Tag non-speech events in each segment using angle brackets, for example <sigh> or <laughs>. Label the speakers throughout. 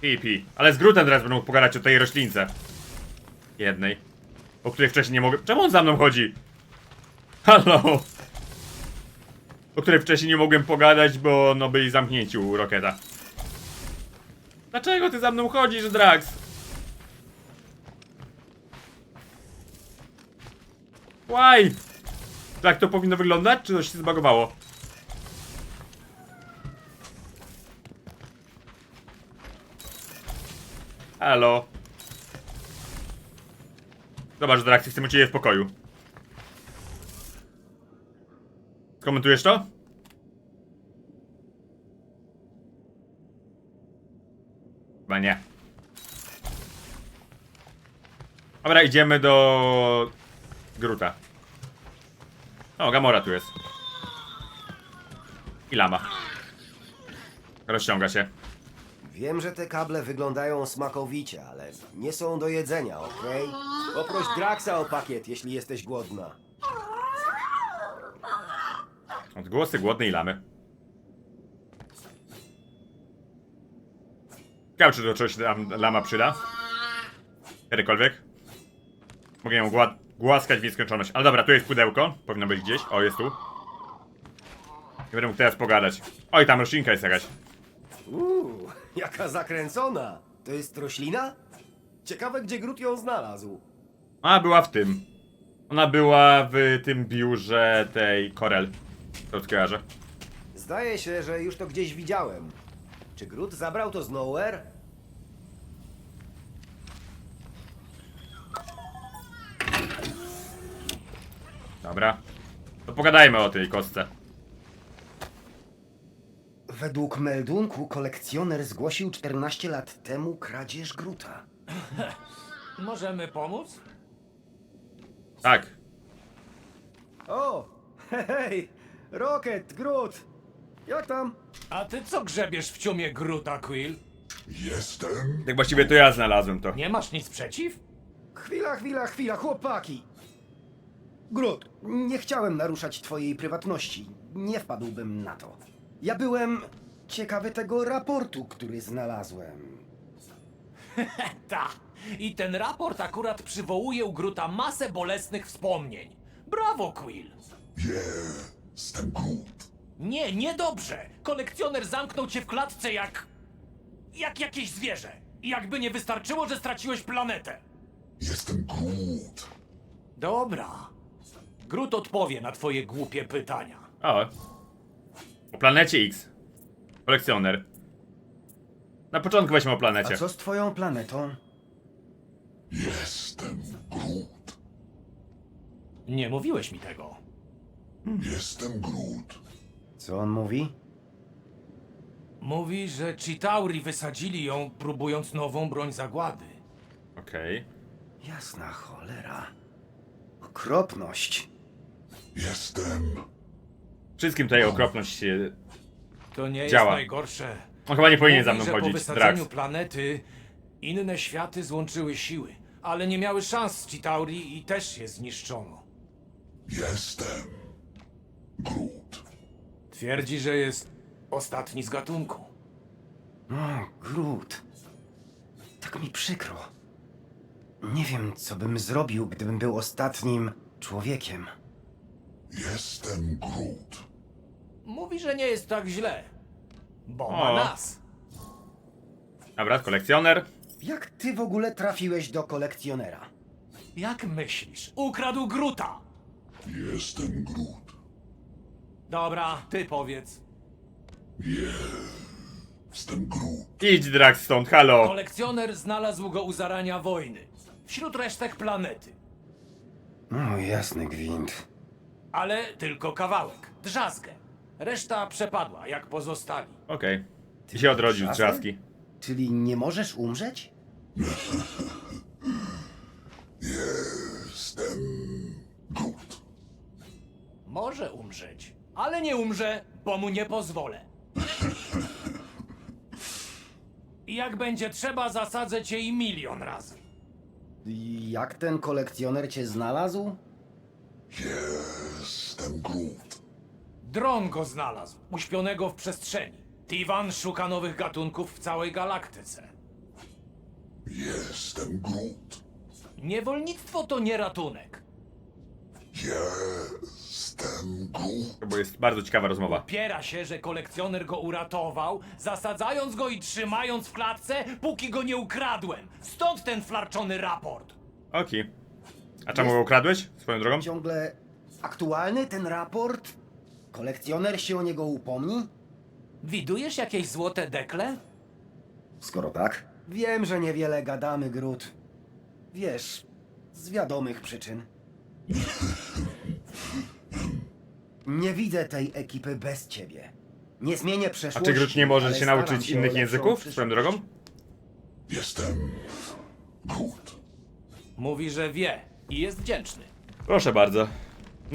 Speaker 1: Pi, Ale z Grutem teraz będę mógł pogadać o tej roślince. Jednej. O której wcześniej nie mogłem... Czemu on za mną chodzi? Halo! O której wcześniej nie mogłem pogadać, bo no byli zamknięci u Roketa. Dlaczego ty za mną chodzisz, Drax? Why? Tak to powinno wyglądać, czy coś się zbagowało? Halo. Zobacz, Drax, chcemy cię w pokoju. Skomentujesz to? Chyba nie. Dobra, idziemy do... Gruta. O, Gamora tu jest. I lama. Rozciąga się.
Speaker 2: Wiem, że te kable wyglądają smakowicie, ale nie są do jedzenia, okej? Poproś Draxa o pakiet, jeśli jesteś głodna.
Speaker 1: Odgłosy głodnej lamy. Ciekawe, czy do czegoś tam lama przyda? Kiedykolwiek? Mogę ją gła głaskać w nieskończoność. Ale dobra, tu jest pudełko. Powinno być gdzieś. O, jest tu. Nie będę mógł teraz pogadać. Oj, tam roślinka jest jakaś.
Speaker 2: Uuu, jaka zakręcona! To jest roślina? Ciekawe, gdzie Grut ją znalazł.
Speaker 1: A, była w tym. Ona była w tym biurze tej Korel. Skojarzę.
Speaker 2: Zdaje się, że już to gdzieś widziałem. Czy Grut zabrał to z Nowhere?
Speaker 1: Dobra. To pogadajmy o tej kostce.
Speaker 2: Według meldunku kolekcjoner zgłosił 14 lat temu kradzież Gruta. <laughs>
Speaker 3: Możemy pomóc?
Speaker 1: Tak.
Speaker 2: O, hej, Rocket, Grut! Jak tam?
Speaker 3: A ty co grzebiesz w ciumie Gruta, Quill?
Speaker 4: Jestem
Speaker 1: Tak właściwie to ja znalazłem to.
Speaker 3: Nie masz nic przeciw?
Speaker 2: Chwila, chwila, chwila, chłopaki! Grut, nie chciałem naruszać twojej prywatności. Nie wpadłbym na to. Ja byłem ciekawy tego raportu, który znalazłem. <laughs>
Speaker 3: Ta. I ten raport akurat przywołuje u Gruta masę bolesnych wspomnień. Brawo, Quill!
Speaker 4: Jestem Groot.
Speaker 3: Nie, niedobrze. Kolekcjoner zamknął cię w klatce jak... jak jakieś zwierzę. I jakby nie wystarczyło, że straciłeś planetę.
Speaker 4: Jestem Groot.
Speaker 3: Dobra. Grut odpowie na twoje głupie pytania.
Speaker 1: O. O planecie X. Kolekcjoner. Na początku weźmy o
Speaker 2: A
Speaker 1: planecie.
Speaker 2: co z twoją planetą?
Speaker 4: Jestem Groot.
Speaker 3: Nie mówiłeś mi tego.
Speaker 4: Jestem Groot.
Speaker 2: Co on mówi?
Speaker 3: Mówi, że Chitauri wysadzili ją, próbując nową broń zagłady.
Speaker 1: Okej.
Speaker 2: Jasna cholera. Okropność.
Speaker 4: Jestem.
Speaker 1: Wszystkim tutaj okropność się...
Speaker 3: To nie
Speaker 1: Działa.
Speaker 3: jest najgorsze.
Speaker 1: On chyba nie powinien
Speaker 3: Mówi,
Speaker 1: za mną
Speaker 3: że po
Speaker 1: chodzić.
Speaker 3: wysadzeniu
Speaker 1: Drax.
Speaker 3: planety inne światy złączyły siły, ale nie miały szans z Chitauri i też je zniszczono.
Speaker 4: Jestem. Groot.
Speaker 3: Twierdzi, że jest ostatni z gatunku.
Speaker 2: O, Grut. Tak mi przykro. Nie wiem, co bym zrobił, gdybym był ostatnim człowiekiem.
Speaker 4: Jestem Groot.
Speaker 3: Mówi, że nie jest tak źle, bo ma
Speaker 1: O.
Speaker 3: nas.
Speaker 1: Dobra, kolekcjoner.
Speaker 2: Jak ty w ogóle trafiłeś do kolekcjonera?
Speaker 3: Jak myślisz? Ukradł Gruta!
Speaker 4: Jestem Groot.
Speaker 3: Dobra, ty powiedz.
Speaker 4: Jestem Groot.
Speaker 1: Idź, Drax, stąd, halo.
Speaker 3: Kolekcjoner znalazł go u zarania wojny. Wśród resztek planety.
Speaker 2: O, jasny gwint.
Speaker 3: Ale tylko kawałek. Drzazgę. Reszta przepadła, jak pozostali.
Speaker 1: Okej. I się odrodził z trzaski.
Speaker 2: Czyli nie możesz umrzeć?
Speaker 4: Jestem.
Speaker 3: Może umrzeć, ale nie umrze, bo mu nie pozwolę. I jak będzie trzeba, zasadzę cię i milion razy.
Speaker 2: Jak ten kolekcjoner cię znalazł?
Speaker 4: Jestem Groot.
Speaker 3: Dron go znalazł, uśpionego w przestrzeni. Tivan szuka nowych gatunków w całej galaktyce.
Speaker 4: Jestem Groot.
Speaker 3: Niewolnictwo to nie ratunek.
Speaker 4: Jestem Groot.
Speaker 1: Bo jest bardzo ciekawa rozmowa.
Speaker 3: Piera się, że kolekcjoner go uratował, zasadzając go i trzymając w klatce, póki go nie ukradłem. Stąd ten flarczony raport.
Speaker 1: Okej. A czemu go ukradłeś? Swoją drogą?
Speaker 2: Ciągle aktualny ten raport? Kolekcjoner się o niego upomni?
Speaker 3: Widujesz jakieś złote dekle?
Speaker 2: Skoro tak, wiem, że niewiele gadamy, Grut. Wiesz, z wiadomych przyczyn. Nie widzę tej ekipy bez ciebie. Nie zmienię
Speaker 1: A
Speaker 2: przeszłości.
Speaker 1: czy Groot nie może
Speaker 2: ale
Speaker 1: się
Speaker 2: staram
Speaker 1: nauczyć
Speaker 2: o
Speaker 1: innych
Speaker 2: lepszą
Speaker 1: języków?
Speaker 2: przyszłość.
Speaker 1: Swoją drogą?
Speaker 4: Jestem Groot.
Speaker 3: Mówi, że wie i jest wdzięczny.
Speaker 1: Proszę bardzo.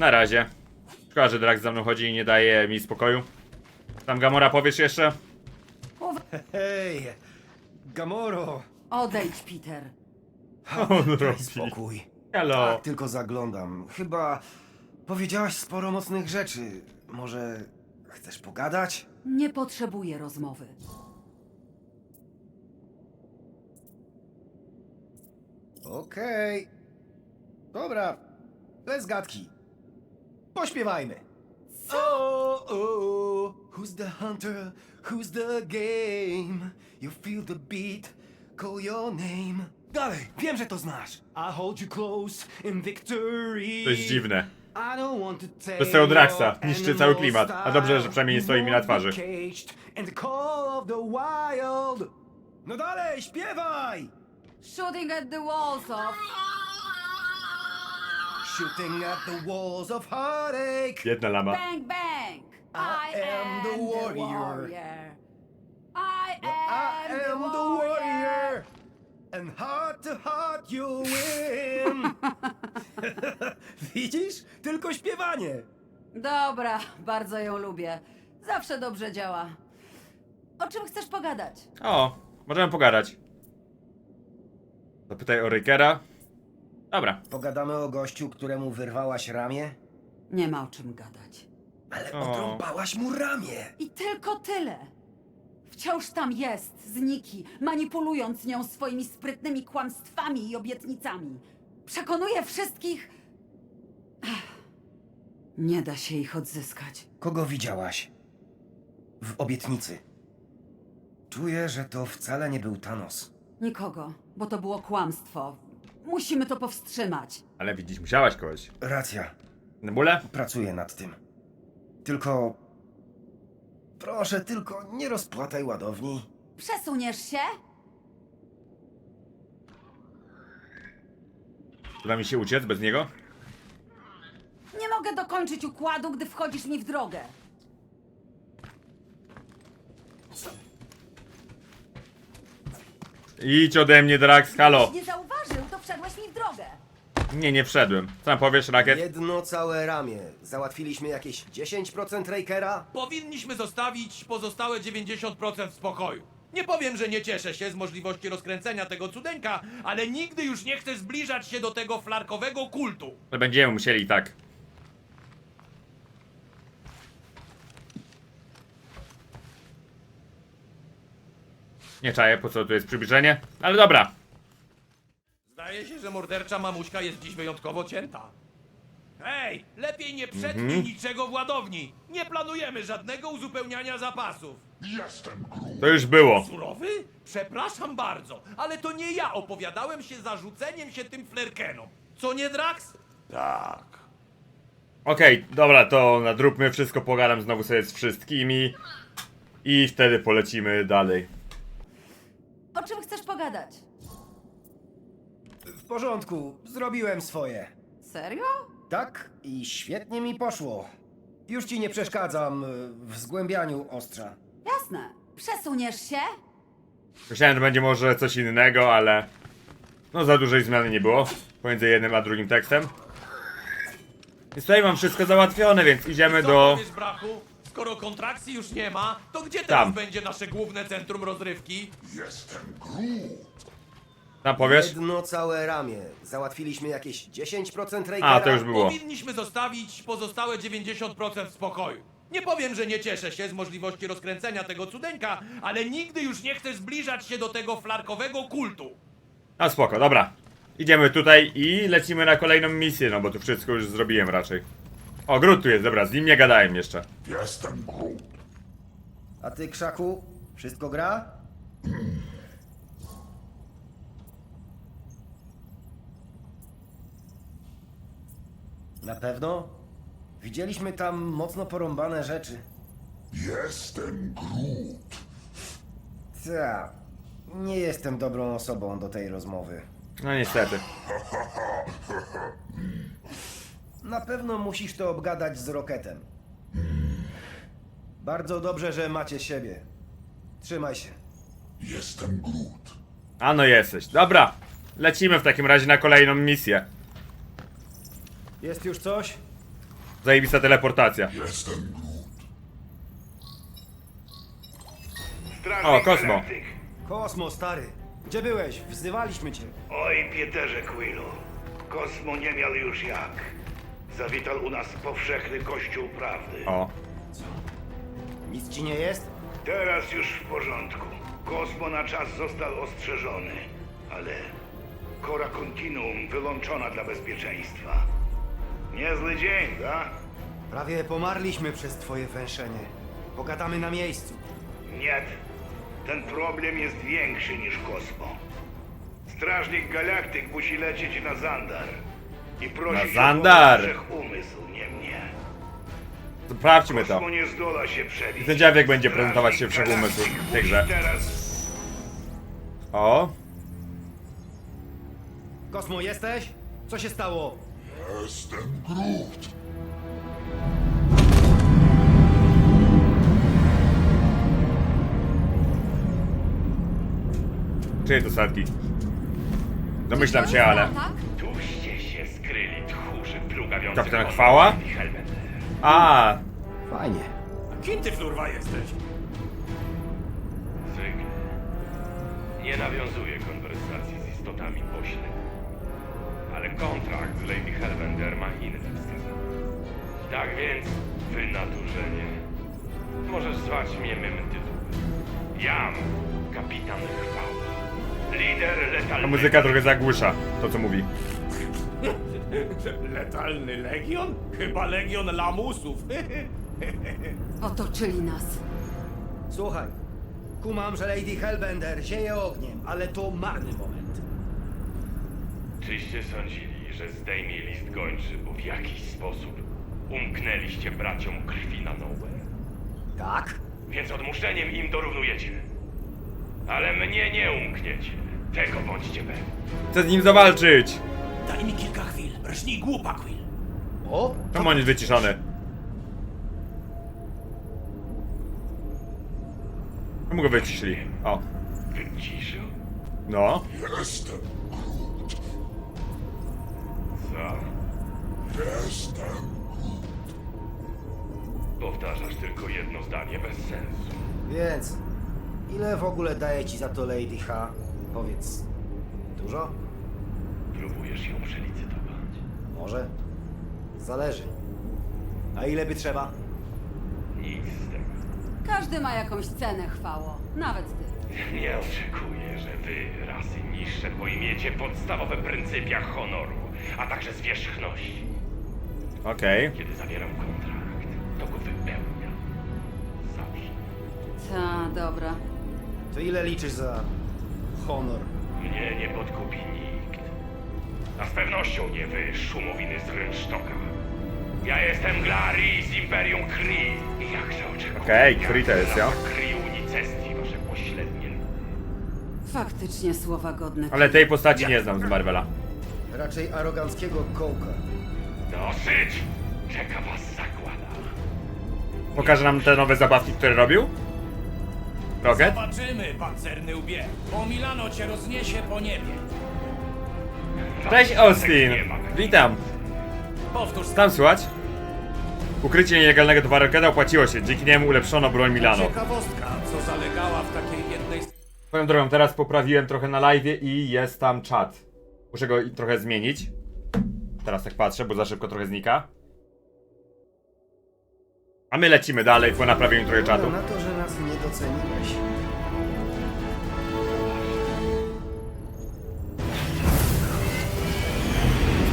Speaker 1: Na razie. Szkoda, że Drax za mną chodzi i nie daje mi spokoju. Tam Gamora powiesz jeszcze?
Speaker 2: Hej, Gamoro!
Speaker 5: Odejdź, Peter. <laughs>
Speaker 1: On
Speaker 2: Daj
Speaker 1: robi.
Speaker 2: spokój.
Speaker 1: Hello.
Speaker 2: Tak, tylko zaglądam. Chyba powiedziałaś sporo mocnych rzeczy. Może chcesz pogadać?
Speaker 5: Nie potrzebuję rozmowy.
Speaker 2: Okej. Dobra, bez gadki. Pośpiewajmy. Oh, oh, who's the hunter? Who's the game? You feel the beat, call your name. Dalej, wiem, że to znasz. I hold you close in victory.
Speaker 1: To jest dziwne.
Speaker 2: I don't want to take
Speaker 1: Bez tego Draxa niszczy cały klimat. A dobrze, że przynajmniej nie stoi mi na twarzy.
Speaker 2: No dalej, śpiewaj!
Speaker 5: Shooting at the walls of...
Speaker 2: Shooting at the walls of heartache.
Speaker 1: Jedna lama.
Speaker 5: Bang, bang!
Speaker 2: I am the warrior.
Speaker 5: I am,
Speaker 2: I am the warrior. And heart to heart you win. <laughs> <laughs> Widzisz? Tylko śpiewanie.
Speaker 5: Dobra, bardzo ją lubię. Zawsze dobrze działa. O czym chcesz pogadać?
Speaker 1: O, możemy pogadać. Zapytaj o Rykera. Dobra.
Speaker 2: Pogadamy o gościu, któremu wyrwałaś ramię?
Speaker 5: Nie ma o czym gadać.
Speaker 2: Ale
Speaker 1: O.
Speaker 2: odrąbałaś mu ramię.
Speaker 5: I tylko tyle. Wciąż tam jest, z Niki, manipulując nią swoimi sprytnymi kłamstwami i obietnicami. Przekonuje wszystkich. Ach, Nie da się ich odzyskać.
Speaker 2: Kogo widziałaś? W obietnicy. Czuję, że to wcale nie był Thanos.
Speaker 5: Nikogo, bo to było kłamstwo. Musimy to powstrzymać.
Speaker 1: Ale widzisz, musiałaś kogoś.
Speaker 2: Racja.
Speaker 1: Nebule?
Speaker 2: Pracuję nad tym. Tylko. Proszę, tylko nie rozpłataj ładowni.
Speaker 5: Przesuniesz się?
Speaker 1: Uda mi się uciec bez niego?
Speaker 5: Nie mogę dokończyć układu, gdy wchodzisz mi w drogę.
Speaker 1: Idź ode mnie, Drax, halo!
Speaker 5: Nie wszedłeś mi w drogę.
Speaker 1: Nie, nie wszedłem. Co tam powiesz, Rakiet?
Speaker 2: Jedno całe ramię. Załatwiliśmy jakieś 10% Rakera?
Speaker 3: Powinniśmy zostawić pozostałe 90% w spokoju. Nie powiem, że nie cieszę się z możliwości rozkręcenia tego cudeńka, ale nigdy już nie chcę zbliżać się do tego flarkowego kultu.
Speaker 1: Ale będziemy musieli i tak. Nie czaję, po co tu jest przybliżenie, ale dobra.
Speaker 3: Zdaje się, że mordercza mamuśka jest dziś wyjątkowo cięta. Hej, lepiej nie przetnij niczego w ładowni. Nie planujemy żadnego uzupełniania zapasów.
Speaker 4: Jestem Groot.
Speaker 1: To już było.
Speaker 3: Surowy? Przepraszam bardzo, ale to nie ja opowiadałem się za rzuceniem się tym flerkenom. Co nie, Drax? Tak.
Speaker 1: Okej, dobra, to nadróbmy wszystko, pogadam znowu sobie z wszystkimi. I wtedy polecimy dalej.
Speaker 5: O czym chcesz pogadać?
Speaker 2: W porządku, zrobiłem swoje.
Speaker 5: Serio?
Speaker 2: Tak, i świetnie mi poszło. Już ci nie przeszkadzam y, w zgłębianiu ostrza.
Speaker 5: Jasne. Przesuniesz się?
Speaker 1: Myślałem, że będzie może coś innego, ale... No za dużej zmiany nie było. Pomiędzy jednym a drugim tekstem. Więc tutaj mam wszystko załatwione, więc idziemy
Speaker 3: Co
Speaker 1: do...
Speaker 3: powiesz, brachu? Skoro kontrakcji już nie ma, to gdzie teraz
Speaker 1: Tam.
Speaker 3: będzie nasze główne centrum rozrywki?
Speaker 4: Jestem Groot.
Speaker 1: Tam powiesz?
Speaker 2: Jedno całe ramię. Załatwiliśmy jakieś 10% Rakera?
Speaker 1: A, to już było.
Speaker 3: Powinniśmy zostawić pozostałe 90% w spokoju. Nie powiem, że nie cieszę się z możliwości rozkręcenia tego cudeńka, ale nigdy już nie chcę zbliżać się do tego flarkowego kultu.
Speaker 1: No spoko, dobra. Idziemy tutaj i lecimy na kolejną misję, no bo tu wszystko już zrobiłem raczej. O, Groot tu jest, dobra, z nim nie gadałem jeszcze.
Speaker 4: Jestem Groot.
Speaker 2: A ty, Krzaku, wszystko gra? Na pewno? Widzieliśmy tam mocno porąbane rzeczy.
Speaker 4: Jestem Groot.
Speaker 2: Ta, nie jestem dobrą osobą do tej rozmowy.
Speaker 1: No niestety.
Speaker 2: Na pewno musisz to obgadać z Roketem. Bardzo dobrze, że macie siebie. Trzymaj się.
Speaker 4: Jestem Groot.
Speaker 1: A no jesteś. Dobra, lecimy w takim razie na kolejną misję.
Speaker 2: Jest już coś?
Speaker 1: Zajebista teleportacja.
Speaker 4: Jestem Groot.
Speaker 1: O, Kosmo.
Speaker 2: Kosmo, stary. Gdzie byłeś? Wzywaliśmy cię.
Speaker 6: Oj, Pieterze Quillu, Kosmo nie miał już jak. Zawitał u nas powszechny kościół prawdy.
Speaker 1: O,
Speaker 2: Nic ci nie jest?
Speaker 6: Teraz już w porządku. Kosmo na czas został ostrzeżony, ale Cora Continuum wyłączona dla bezpieczeństwa. Niezły dzień, da?
Speaker 2: Prawie pomarliśmy przez twoje węszenie. Pogadamy na miejscu.
Speaker 6: Nie. Ten problem jest większy niż Kosmo. Strażnik Galaktyk musi lecieć na Zandar. I prosić
Speaker 1: Zandar!
Speaker 6: o pomoc umysł, nie mnie.
Speaker 1: sprawdźmy to.
Speaker 6: Kosmo nie zdola się przebić.
Speaker 1: I ten dziadek będzie prezentować się wszechumysł w tej grze.
Speaker 6: Teraz
Speaker 1: O,
Speaker 2: Kosmo, jesteś? Co się stało?
Speaker 4: Jestem Groot.
Speaker 1: czyje to sadki? Domyślam się, ale...
Speaker 5: Tak?
Speaker 6: tuście się skryli tchórzy plugawiący
Speaker 1: Kapitan Chwała? A,
Speaker 2: Fajnie.
Speaker 3: Kim ty flurwa jesteś?
Speaker 7: Zwykle. Nie nawiązuję konwersacji z istotami pośnych. Kontrakt z Lady Hellbender ma inne wskazania. Tak więc, wynaturzenie. Możesz zwać mnie mym tytułem. Jam, kapitan chwała. Lider
Speaker 1: ta
Speaker 7: letalnego...
Speaker 1: muzyka trochę zagłusza to, co mówi. <laughs>
Speaker 3: Letalny legion? Chyba legion lamusów. <laughs>
Speaker 5: Otoczyli nas.
Speaker 2: Słuchaj. Kumam, że Lady Hellbender zieje ogniem, ale to marny moment.
Speaker 7: Czyście sądzili, że zdejmie list gończy, bo w jakiś sposób umknęliście braciom krwi na Nowhere.
Speaker 2: Tak?
Speaker 7: Więc odmuszeniem im dorównujecie. Ale mnie nie umkniecie. Tego bądźcie pewni.
Speaker 1: Chcę z nim zawalczyć!
Speaker 3: Daj mi kilka chwil. Rżnij głupa, Quill.
Speaker 2: O?
Speaker 1: Czemu on jest wyciszony? Czemu go wyciszyli? O,
Speaker 7: Wyciszył?
Speaker 1: no.
Speaker 4: Jestem.
Speaker 7: Co?
Speaker 4: Jestem
Speaker 7: Powtarzasz tylko jedno zdanie bez sensu.
Speaker 2: Więc, ile w ogóle daje ci za to Lady H? Powiedz. Dużo?
Speaker 7: Próbujesz ją przelicytować.
Speaker 2: Może? Zależy. A ile by trzeba?
Speaker 7: Nic z tego.
Speaker 5: Każdy ma jakąś cenę, chwało. Nawet ty.
Speaker 7: Nie oczekuję, że wy, rasy niższe, pojmiecie podstawowe pryncypia honoru, a także zwierzchności.
Speaker 1: Okej.
Speaker 7: Kiedy zawieram kontrakt, to go wypełniam. Zawsze.
Speaker 5: Ta, dobra.
Speaker 2: To ile liczysz za honor?
Speaker 7: Mnie nie podkupi nikt. A z pewnością nie wy, szumowiny z rynsztoka. Ja jestem Glari z Imperium Kree. I jakże oczekuję...
Speaker 1: Okej, Kree to jest, ja.
Speaker 7: Kree unicestwi wasze pośrednie.
Speaker 5: Faktycznie słowa godne.
Speaker 1: Ale tej postaci nie znam z Marvela.
Speaker 2: Raczej aroganckiego kołka.
Speaker 7: Dosyć! Czeka was zagłada.
Speaker 1: Pokaże nam te nowe zabawki, które robił? Rocket?
Speaker 3: Zobaczymy, pancerny łbie. Bo Milano cię rozniesie po niebie.
Speaker 1: Cześć Austin! Witam!
Speaker 3: Powtórz
Speaker 1: Tam słychać? Ukrycie nielegalnego towaru Rocketa opłaciło się, dzięki niemu ulepszono broń Milano.
Speaker 3: Ciekawostka, co zalegała w takiej jednej...
Speaker 1: Swoją drogą, teraz poprawiłem trochę na live i jest tam czat. Muszę go i- trochę zmienić. Teraz tak patrzę, bo za szybko trochę znika. A my lecimy dalej po naprawieniu trochę czatu.
Speaker 2: Na to, że nas nie doceniłeś.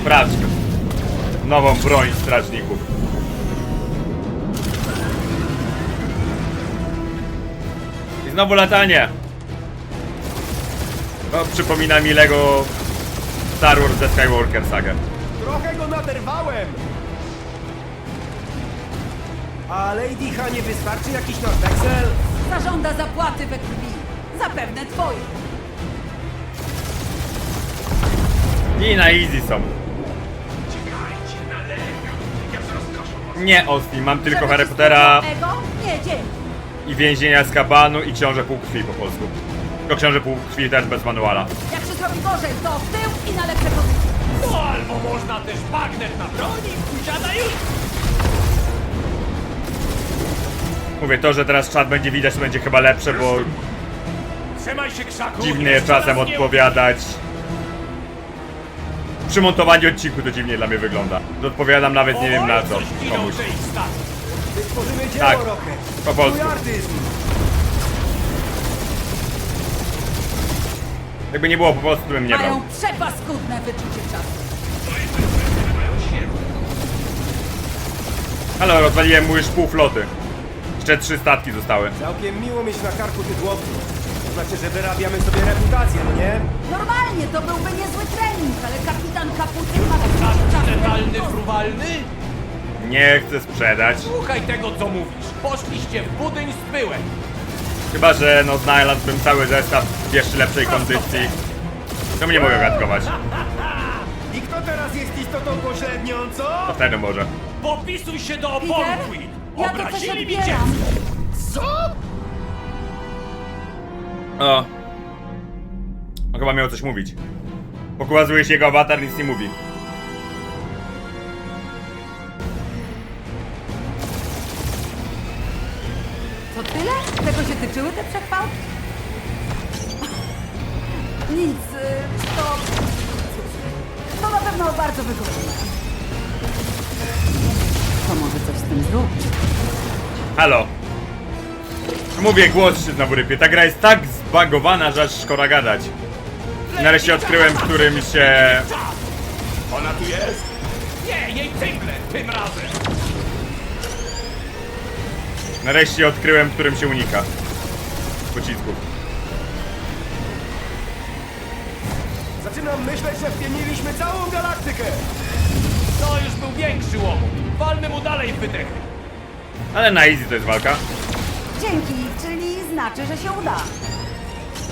Speaker 1: Sprawdźmy. Nową broń strażników. I znowu latanie. To przypomina mi Lego Star Wars The Skywalker Saga.
Speaker 2: Trochę go naderwałem! A Lady H nie wystarczy jakiś nasz weksel?
Speaker 5: Zażąda zapłaty we krwi. Zapewne twojej.
Speaker 1: I na easy są. Nie, Austin, mam tylko Harry Pottera
Speaker 5: Ego? Nie, dzięki.
Speaker 1: i więzienia z kabanu i książę półkrwi po polsku. Tylko książę półkrwi też bez manuala.
Speaker 5: Jak się zrobi gorzej, to w tył i na lepsze pozycje.
Speaker 3: No albo można też bagnet na broni i już!
Speaker 1: Mówię, to, że teraz czat będzie widać, to będzie chyba lepsze, bo
Speaker 3: Trzymaj się krzaku!
Speaker 1: dziwnie
Speaker 3: jeszcze
Speaker 1: czasem
Speaker 3: nie-
Speaker 1: odpowiadać. Przy montowaniu odcinku to dziwnie dla mnie wygląda. Odpowiadam nawet nie wiem na co
Speaker 3: Coś giną
Speaker 1: komuś.
Speaker 3: tej stacji.
Speaker 2: Tworzymy dzieło,
Speaker 1: Tak,
Speaker 2: Rocket.
Speaker 1: po polsku.
Speaker 2: Twój artyzm.
Speaker 1: Jakby nie było po to bym nie brał.
Speaker 5: Mają przepaskudne wyczucie czasu.
Speaker 1: Ale rozwaliłem mu już pół floty. Jeszcze trzy statki zostały.
Speaker 2: Całkiem miło mieć na karku tytułowców. To znaczy, że wyrabiamy sobie reputację, no nie?
Speaker 5: Normalnie to byłby niezły trening, ale kapitan Kapucyn ma taki
Speaker 3: letalny, fruwalny?
Speaker 1: Nie chcę sprzedać.
Speaker 3: Słuchaj tego, co mówisz. Poszliście w budyń z pyłem.
Speaker 1: Chyba, że no znalazłbym cały zestaw w jeszcze lepszej kondycji. To mnie mogę gadkować.
Speaker 2: I kto teraz jest istotą pośrednią, co?
Speaker 1: To wtedy może.
Speaker 3: Popisuj się do
Speaker 5: Peter?
Speaker 3: oboru, Queen!
Speaker 5: Ja to coś
Speaker 3: Obrazili mi
Speaker 5: odbieram.
Speaker 3: dziecko!
Speaker 2: Co?
Speaker 1: O. On chyba miał coś mówić. Pokazuje się jego awatar, nic nie mówi.
Speaker 5: Tyczyły te przechwałki? Nic, y, to... To na pewno bardzo wygodne. To może coś z tym zrobić.
Speaker 1: Halo. Mówię, głos się znowu rypie. Ta gra jest tak zbagowana, że aż szkoda gadać. Nareszcie odkryłem, w którym się...
Speaker 3: Ona tu jest? Nie, jej cyngle, tym razem!
Speaker 1: Nareszcie odkryłem, w którym się unika. Pocisków.
Speaker 2: Zaczynam myśleć, że wpieniliśmy całą galaktykę.
Speaker 3: To już był większy łomot. Walmy mu dalej w wydechy.
Speaker 1: Ale na easy to jest walka.
Speaker 5: Dzięki, czyli znaczy, że się uda.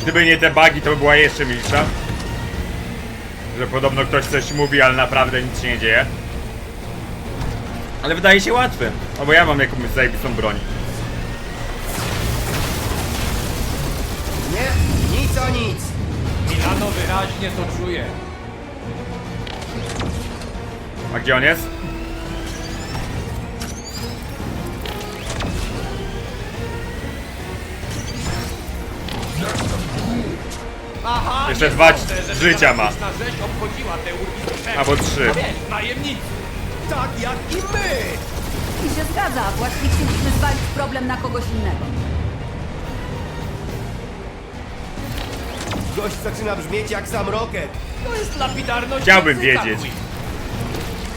Speaker 1: Gdyby nie te bugi, to by była jeszcze milsza. Że podobno ktoś coś mówi, ale naprawdę nic się nie dzieje. Ale wydaje się łatwy. No bo ja mam jakąś zajebistą broń.
Speaker 2: Nie, nic.
Speaker 3: Milano wyraźnie to czuje.
Speaker 1: A gdzie on jest?
Speaker 3: Aha,
Speaker 1: Jeszcze dwa życia ma. Albo trzy.
Speaker 3: Najemnicy.
Speaker 2: Tak jak i my.
Speaker 5: I się zgadza, właśnie chcieliśmy zwalić problem na kogoś innego.
Speaker 2: Gość zaczyna brzmieć jak sam Rocket.
Speaker 3: To jest lapidarność
Speaker 1: Chciałbym wiedzieć.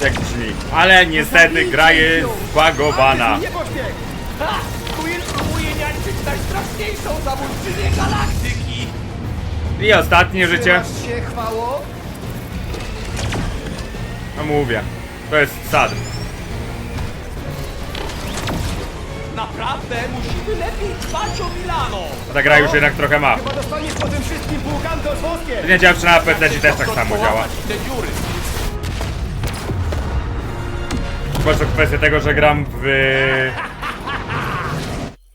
Speaker 1: Jak brzmi. Ale niestety gra jest zbagowana.
Speaker 2: Artyzm, nie pośpiech.
Speaker 3: Ha! Quill próbuje niańczyć najstraszniejszą zabójczynię galaktyki.
Speaker 1: I ostatnie życie.
Speaker 2: Trzymasz się, chwało?
Speaker 1: No mówię. To jest sad.
Speaker 3: Naprawdę musimy lepiej dbać o Milano.
Speaker 1: Ta gra już jednak trochę ma.
Speaker 2: Chyba dostaniesz po tym wszystkim półkanto z woskiem.
Speaker 1: Nie działa czy na PC też tak samo działa. Chyba, że kwestia tego, że gram w...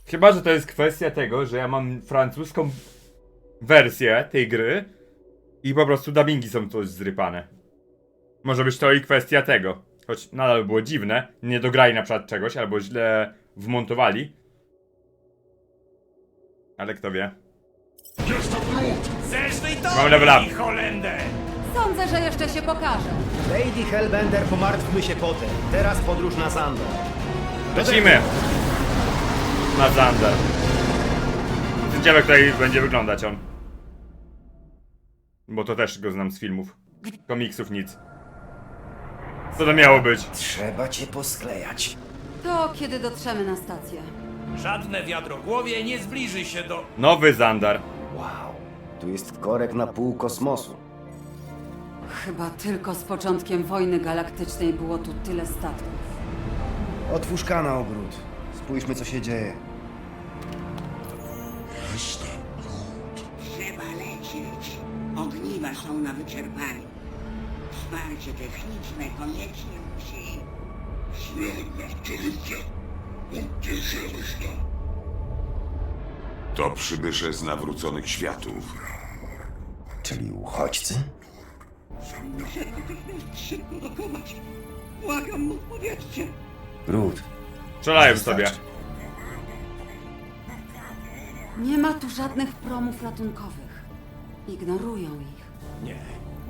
Speaker 1: Chyba, że to jest kwestia tego, że ja mam francuską wersję tej gry i po prostu dubbingi są coś zrypane. Może być to i kwestia tego. Choć nadal było dziwne, nie dograli na przykład czegoś, albo źle wmontowali. Ale kto wie.
Speaker 3: To
Speaker 1: Mam level up.
Speaker 5: Sądzę, że jeszcze się pokaże.
Speaker 2: Lady Hellbender, pomartwmy się potem. Teraz podróż na Sando.
Speaker 1: Lecimy! Na Zander. Ciekawe, jak tutaj będzie wyglądać on. Bo to też go znam z filmów. Komiksów nic. Co to miało być?
Speaker 2: Trzeba cię posklejać.
Speaker 5: To kiedy dotrzemy na stację.
Speaker 3: Żadne wiadrogłowie nie zbliży się do...
Speaker 1: Nowy Zandar.
Speaker 2: Wow. Tu jest korek na pół kosmosu.
Speaker 5: Chyba tylko z początkiem wojny galaktycznej było tu tyle statków.
Speaker 2: Otwórz kana ogród. Spójrzmy, co się dzieje.
Speaker 4: Jestem.
Speaker 8: Trzeba lecieć. Ogniwa są na wyczerpaniu. Wsparcie techniczne koniecznie
Speaker 4: to.
Speaker 9: To przybysze z nawróconych światów.
Speaker 2: Czyli uchodźcy?
Speaker 8: Muszę natychmiast szybko dokonać. Błagam, odpowiedzcie.
Speaker 2: Groot.
Speaker 1: Strzelają sobie.
Speaker 5: Nie ma tu żadnych promów ratunkowych. Ignorują ich.
Speaker 3: Nie,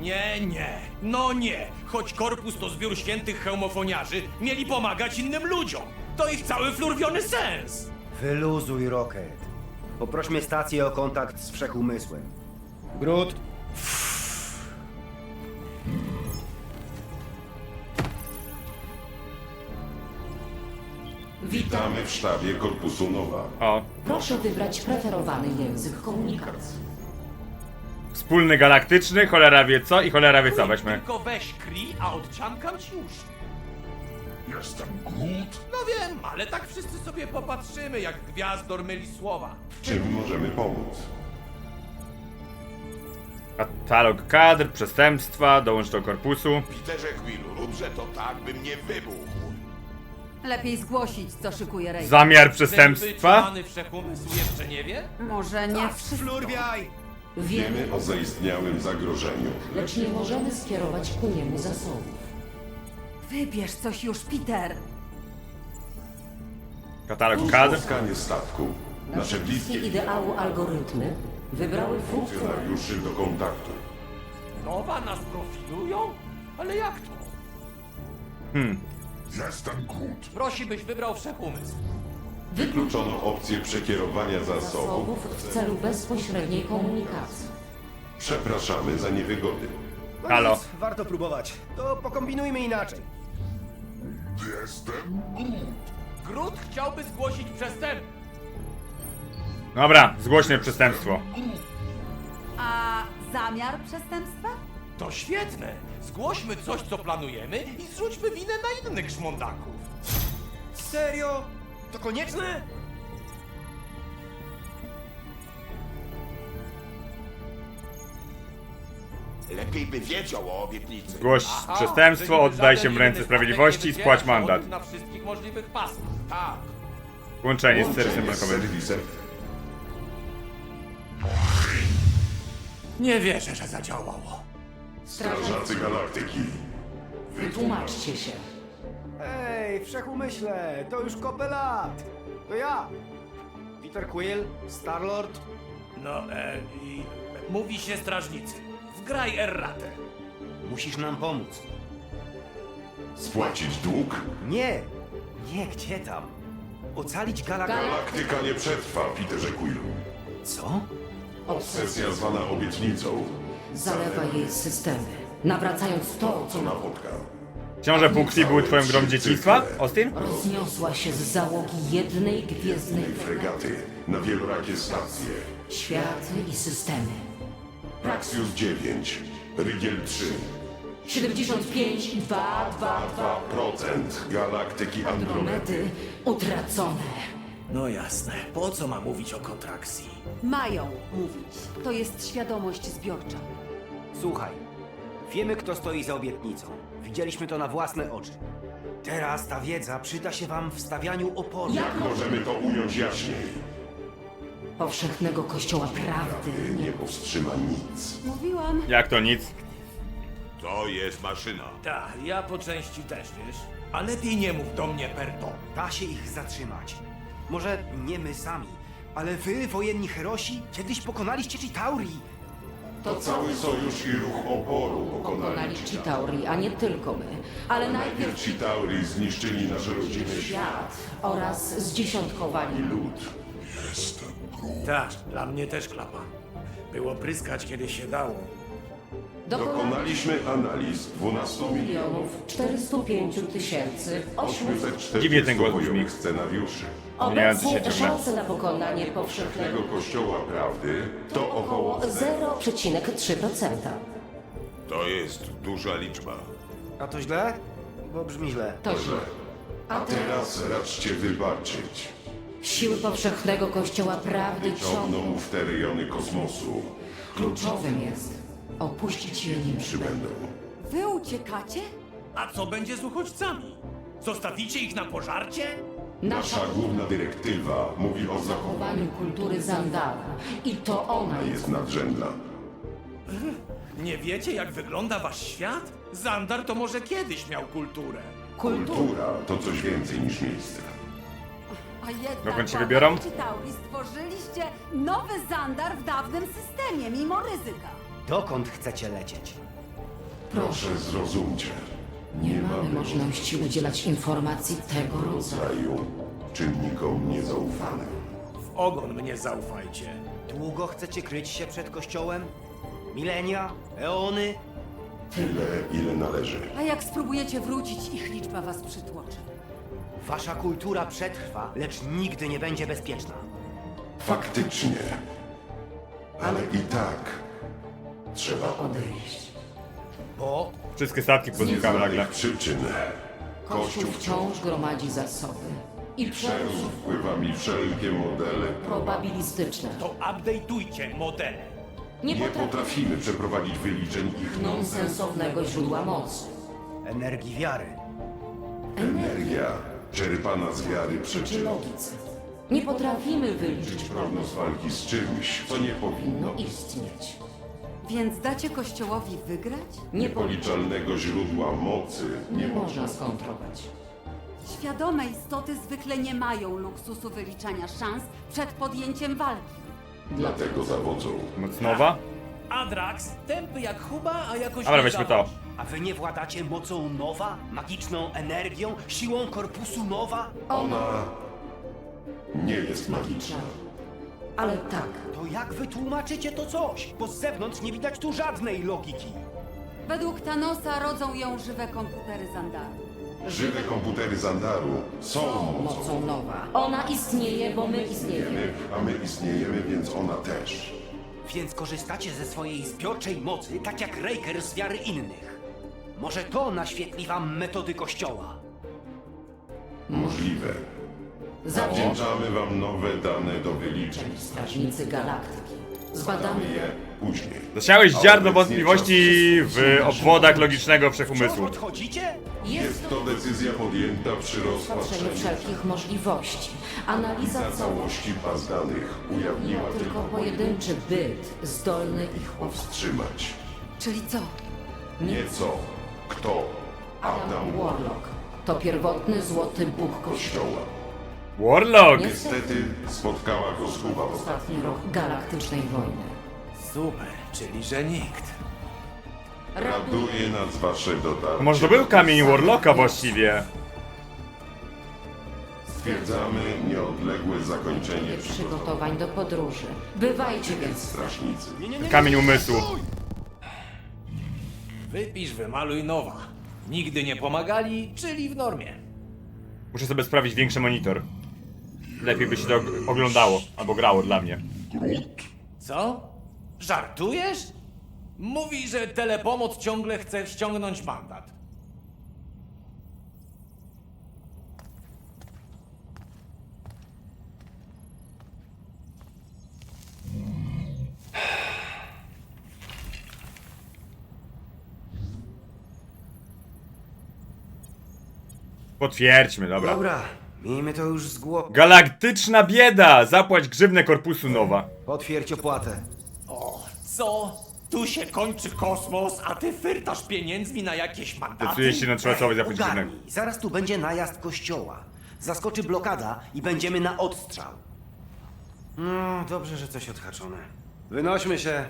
Speaker 3: nie, nie, no nie. Choć korpus to zbiór świętych hełmofoniarzy, mieli pomagać innym ludziom. To ich cały flurwiony sens.
Speaker 2: Wyluzuj, Rocket. Poprośmy stację o kontakt z wszechumysłem. Groot.
Speaker 9: Witamy w sztabie Korpusu Nowa.
Speaker 1: O.
Speaker 10: Proszę wybrać preferowany język komunikacji.
Speaker 1: Wspólny galaktyczny, cholera wie co i cholera wie co, weźmy.
Speaker 3: Tylko weź kri, a odciamkam ci uszy.
Speaker 4: Jestem Groot.
Speaker 3: No wiem, ale tak wszyscy sobie popatrzymy, jak gwiazdor myli słowa.
Speaker 9: Czym możemy pomóc?
Speaker 1: Katalog kadr, przestępstwa, dołącz do korpusu.
Speaker 9: Peterze Quillu, róbże to tak, bym nie wybuchł.
Speaker 5: Lepiej zgłosić, co szykuje Rey.
Speaker 1: Zamiar
Speaker 3: Ten
Speaker 1: przestępstwa?
Speaker 3: wszechumysł jeszcze nie wie?
Speaker 5: Może nie wszystko.
Speaker 3: Flurwiaj!
Speaker 10: Wiemy,
Speaker 9: O zaistniałym zagrożeniu.
Speaker 10: lecz nie możemy skierować ku niemu zasobów.
Speaker 5: Wybierz coś już, Peter.
Speaker 1: Katalog kadr.
Speaker 9: Spotkanie statku. Nasze bliskie
Speaker 10: ideału algorytmy wybrały
Speaker 9: funkcjonariuszy do kontaktu.
Speaker 3: Nowa nas profilują? Ale jak to?
Speaker 4: Jestem Groot.
Speaker 3: Prosi, byś wybrał wszechumysł.
Speaker 9: Wykluczono opcję przekierowania zasobów.
Speaker 10: w celu bezpośredniej komunikacji.
Speaker 9: Przepraszamy za niewygody.
Speaker 2: No
Speaker 1: Halo.
Speaker 2: nic, warto próbować. To pokombinujmy inaczej.
Speaker 4: Jestem.
Speaker 3: Grut chciałby zgłosić przestęp.
Speaker 1: Dobra, zgłośne przestępstwo.
Speaker 5: A zamiar przestępstwa?
Speaker 3: To świetne! Zgłośmy coś, co planujemy i zrzućmy winę na innych szmondaków.
Speaker 2: Serio? To konieczne?
Speaker 9: Lepiej by wiedział o obietnicy.
Speaker 1: Zgłoś
Speaker 3: Aha,
Speaker 1: przestępstwo,
Speaker 3: czyli
Speaker 1: oddaj
Speaker 3: żaden
Speaker 1: się w ręce sprawiedliwości i spłać mandat.
Speaker 3: na wszystkich możliwych pasach.
Speaker 9: Tak.
Speaker 1: Łączenie z serwisem bankowym.
Speaker 3: Nie wierzę, że zadziałało.
Speaker 9: Strażacy Galaktyki.
Speaker 10: Wytłumaczcie się.
Speaker 2: Ej, wszechumyśle, to już kopę lat. To ja. Peter Quill, Starlord.
Speaker 3: No, e, i mówi się strażnicy. Wgraj erratę.
Speaker 2: Musisz nam pomóc.
Speaker 9: Spłacić dług?
Speaker 2: Nie, nie, gdzie tam? Ocalić galaktykę.
Speaker 9: Galaktyka nie przetrwa, Peterze Quillu.
Speaker 2: Co?
Speaker 9: Sesja zwana obietnicą.
Speaker 10: Zalewa jej systemy, nawracając to, co
Speaker 9: Co napotka.
Speaker 1: Książę Puxi był twoją grą dzieciństwa, Austin?
Speaker 10: rozniosła się z załogi jednej gwiezdnej
Speaker 9: Fregaty na wielorakie stacje.
Speaker 10: światy i systemy.
Speaker 9: Praxius 9. Rygiel 3.
Speaker 10: 75 i 2, 2, 2
Speaker 9: 2% galaktyki Andromedy.
Speaker 10: Andromedy utracone.
Speaker 3: No jasne. Po co ma mówić o kontrakcji?
Speaker 5: Mają mówić. To jest świadomość zbiorcza.
Speaker 2: Słuchaj, wiemy kto stoi za obietnicą. Widzieliśmy to na własne oczy. Teraz ta wiedza przyda się wam w stawianiu oporu.
Speaker 10: Jak
Speaker 9: Możemy to ująć jaśniej.
Speaker 10: powszechnego kościoła prawdy
Speaker 9: Nie powstrzyma nic.
Speaker 5: Mówiłam.
Speaker 1: Jak to nic?
Speaker 9: To jest maszyna.
Speaker 3: Tak, ja po części też, wiesz. A lepiej nie mów do mnie per to.
Speaker 2: Da się ich zatrzymać. Może nie my sami, ale wy, wojenni herosi, kiedyś pokonaliście Chitauri.
Speaker 9: To cały sojusz i ruch oporu
Speaker 10: pokonali Chitauri, a nie tylko my. Ale najpierw
Speaker 9: Chitauri zniszczyli nasze rodziny świat.
Speaker 10: oraz zdziesiątkowali
Speaker 9: Lud.
Speaker 4: Jestem.
Speaker 3: Tak, dla mnie też klapa. Było pryskać, kiedy się dało.
Speaker 9: Dokonaliśmy analiz 12 milionów
Speaker 10: milionów 405 tysięcy 800
Speaker 1: Dziwnie ten głos
Speaker 9: 840
Speaker 1: brzmi.
Speaker 9: bojowych scenariuszy.
Speaker 10: Obecnie szanse na pokonanie powszechnego
Speaker 9: Tego kościoła prawdy to około
Speaker 10: około 0,3%.
Speaker 4: To jest duża liczba.
Speaker 2: A to źle? Bo brzmi źle.
Speaker 10: To źle.
Speaker 9: A teraz raczcie wybaczyć.
Speaker 10: Siły powszechnego Kościoła Prawdy ciągną.
Speaker 9: Ciągną w te rejony kosmosu.
Speaker 10: Kluczowym jest opuścić je nim
Speaker 9: Przybędą.
Speaker 5: Wy uciekacie?
Speaker 3: A co będzie z uchodźcami? Zostawicie ich na pożarcie?
Speaker 9: Nasza główna dyrektywa mówi o zachowaniu
Speaker 10: kultury Zandala i to ona jest
Speaker 9: nadrzędna.
Speaker 3: Nie wiecie, jak wygląda wasz świat? Zandar to może kiedyś miał kulturę.
Speaker 10: kultura.
Speaker 9: Kultura to coś więcej niż miejsce.
Speaker 5: A jednak
Speaker 1: Dokąd się wybiorą?
Speaker 5: czy Tauri stworzyliście nowy Zandar w dawnym systemie, mimo ryzyka.
Speaker 2: Dokąd chcecie lecieć?
Speaker 9: Proszę zrozumcie.
Speaker 10: Nie mamy możliwości udzielać informacji tego rodzaju.
Speaker 9: rodzaju czynnikom niezaufanym.
Speaker 3: W ogon mnie zaufajcie.
Speaker 2: Długo chcecie kryć się przed kościołem? Milenia? Eony?
Speaker 9: Tyle, ile należy.
Speaker 5: A jak spróbujecie wrócić, ich liczba was przytłoczy.
Speaker 2: Wasza kultura przetrwa, lecz nigdy nie będzie bezpieczna.
Speaker 9: Faktycznie. Ale i tak trzeba
Speaker 10: Odejść.
Speaker 2: Bo
Speaker 1: Wszystkie statki poznikały nagle.
Speaker 9: przyczyn.
Speaker 10: Kościół wciąż gromadzi zasoby i
Speaker 9: Przerósł
Speaker 10: przerósł
Speaker 9: wpływami wszelkie modele.
Speaker 10: probabilistyczne.
Speaker 3: To update'ujcie modele.
Speaker 10: Nie
Speaker 9: Nie
Speaker 10: potrafi
Speaker 9: potrafimy przeprowadzić wyliczeń ich
Speaker 10: nonsensownego źródła mocy.
Speaker 2: energii wiary.
Speaker 9: Energia czerpana z wiary
Speaker 10: Czy
Speaker 9: przyczyn.
Speaker 10: logice. Nie potrafimy wyliczyć
Speaker 9: Prognoz walki z czymś, co nie powinno
Speaker 10: no istnieć.
Speaker 5: Więc dacie Kościołowi wygrać?
Speaker 10: Nie, po,
Speaker 9: Policzalnego źródła mocy
Speaker 10: nie można skontrować.
Speaker 5: Świadome istoty zwykle nie mają luksusu wyliczania szans przed podjęciem walki.
Speaker 9: dlatego zawodzą.
Speaker 1: Mocnowa?
Speaker 3: Adrax, tępy jak Huba, a jakoś
Speaker 1: Dobra,
Speaker 3: nie
Speaker 1: weźmy to.
Speaker 3: zawodzi.
Speaker 2: A wy nie władacie mocą nowa? Magiczną energią? Siłą korpusu nowa?
Speaker 9: Ona nie jest magiczna.
Speaker 10: Ale tak,
Speaker 2: To jak wytłumaczycie to coś? Bo z zewnątrz nie widać tu żadnej logiki.
Speaker 5: Według Thanosa rodzą ją żywe komputery Zandaru.
Speaker 9: Żywe komputery Zandaru są mocą.
Speaker 10: mocą nowa. Ona istnieje, bo my istniejemy.
Speaker 9: My, a my istniejemy, więc ona też.
Speaker 2: Więc korzystacie ze swojej zbiorczej mocy, tak jak Raker z wiary innych. Może to naświetli wam metody kościoła.
Speaker 9: Możliwe. Zawdzięczamy wam nowe dane do wyliczeń.
Speaker 10: Strażnicy Galaktyki. Zbadamy
Speaker 9: Je później.
Speaker 1: Zasiałeś ziarno wątpliwości w obwodach logicznego wszechumysłu.
Speaker 2: odchodzicie?
Speaker 9: Jest to decyzja podjęta przy rozpatrzeniu
Speaker 10: wszelkich możliwości. Analiza
Speaker 9: za
Speaker 10: całości
Speaker 9: całości baz danych ujawniła
Speaker 10: tylko
Speaker 9: tylko
Speaker 10: pojedynczy byt zdolny ich powstrzymać.
Speaker 9: wstrzymać.
Speaker 5: Czyli co?
Speaker 9: Nieco kto
Speaker 10: Adam
Speaker 9: Adam
Speaker 10: Warlock to pierwotny złoty Bóg Kościoła.
Speaker 9: Kościoła.
Speaker 1: Warlock!
Speaker 9: Niestety spotkała go zguba w
Speaker 10: Ostatni rok galaktycznej wojny.
Speaker 3: Super, czyli że nikt.
Speaker 9: Raduje nas wasze dotarcie.
Speaker 1: Może to był kamień Warlocka właściwie.
Speaker 9: Stwierdzamy nieodległe zakończenie przygotowań.
Speaker 10: Przygotowań do podróży. Bywajcie więc.
Speaker 9: Strażnicy.
Speaker 1: Kamień umysłu.
Speaker 3: Wypisz, wymaluj nowa. Nigdy nie pomagali, czyli w normie.
Speaker 1: Muszę sobie sprawić większy monitor. Lepiej by się to og- oglądało, albo grało dla mnie.
Speaker 3: Co? Żartujesz? Mówi, że telepomoc ciągle chce ściągnąć mandat.
Speaker 1: Potwierdźmy, dobra.
Speaker 2: Dobra, miejmy to już z głowy.
Speaker 1: Galaktyczna bieda! Zapłać grzywnę korpusu nowa.
Speaker 2: Potwierdź opłatę.
Speaker 3: O, co? Tu się kończy kosmos, a ty fyrtasz pieniędzmi na jakieś mandaty?
Speaker 1: Decyduje się na trzeba zapłacić grzywnę.
Speaker 2: Ogarnij. Zaraz tu będzie najazd kościoła. Zaskoczy blokada i będziemy na odstrzał. No, dobrze, że coś odhaczone. Wynośmy się.